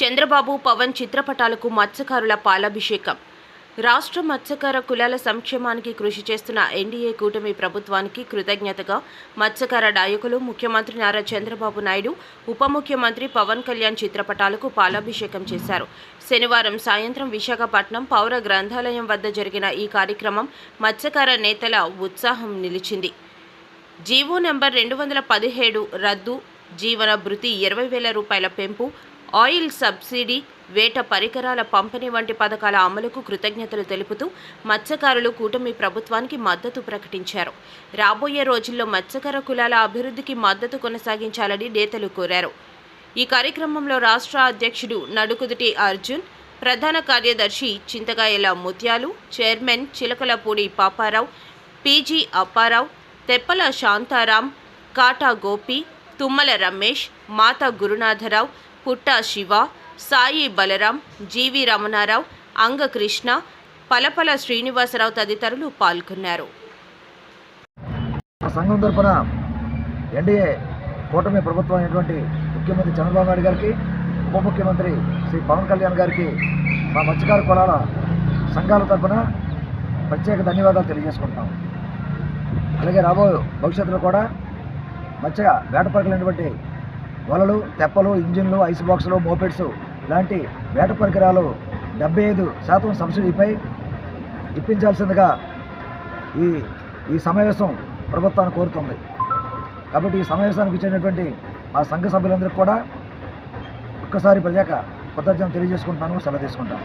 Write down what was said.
చంద్రబాబు పవన్ చిత్రపటాలకు మత్స్యకారుల పాలాభిషేకం. రాష్ట్ర మత్స్యకార కులాల సంక్షేమానికి కృషి చేస్తున్న ఎన్డీఏ కూటమి ప్రభుత్వానికి కృతజ్ఞతగా మత్స్యకార నాయకులు ముఖ్యమంత్రి నారా చంద్రబాబు నాయుడు ఉప ముఖ్యమంత్రి పవన్ కళ్యాణ్ చిత్రపటాలకు పాలాభిషేకం చేశారు. శనివారం సాయంత్రం విశాఖపట్నం పౌర గ్రంథాలయం వద్ద జరిగిన ఈ కార్యక్రమం మత్స్యకార నేతల ఉత్సాహం నిలిచింది. జీవో నెంబర్ రెండు వందల పదిహేడు రద్దు జీవన భృతి ఇరవై వేల రూపాయల పెంపు ఆయిల్ సబ్సిడీ వేట పరికరాల పంపిణీ వంటి పథకాల అమలుకు కృతజ్ఞతలు తెలుపుతూ మత్స్యకారులు కూటమి ప్రభుత్వానికి మద్దతు ప్రకటించారు. రాబోయే రోజుల్లో మత్స్యకార కులాల అభివృద్ధికి మద్దతు కొనసాగించాలని నేతలు కోరారు. ఈ కార్యక్రమంలో రాష్ట్ర అధ్యక్షుడు నడుకుదుటి అర్జున్ ప్రధాన కార్యదర్శి Chintagayala Mutyalu chairman Chilakalapudi Paparao PG Apparao Teppala Shantaram Kata Gopi Tummala Ramesh Matha Gurunatharao Putta Siva Sai Balaram GV Ramana Rao Angakrishna Palapala Srinivasa Rao తదితరులు పాల్గొన్నారు. సంఘం తరఫున ఎన్డీఏ కూటమి ప్రభుత్వం అయినటువంటి ముఖ్యమంత్రి చంద్రబాబు నాయుడు గారికి ఉప ముఖ్యమంత్రి శ్రీ పవన్ కళ్యాణ్ గారికి మా మత్స్యకార కులాల సంఘాల తరఫున ప్రత్యేక ధన్యవాదాలు తెలియజేసుకుంటాం అలాగే రాబోయే భవిష్యత్తులో కూడా మత్స్య వేటపరకలైనటువంటి వలలు తెప్పలు ఇంజిన్లు ఐస్ బాక్సులు మోపెడ్స్ లాంటి వేట పరికరాలు డెబ్బై ఐదు శాతం సబ్సిడీపై ఇప్పించాల్సిందిగా ఈ ఈ సమావేశం ప్రభుత్వాన్ని కోరుతుంది. కాబట్టి ఈ సమావేశానికి ఇచ్చినటువంటి మా సంఘ సభ్యులందరికీ కూడా ఒక్కసారి ప్రజాక కృతజ్ఞతలు తెలియజేసుకుంటున్నాను సెలవు తీసుకుంటాను.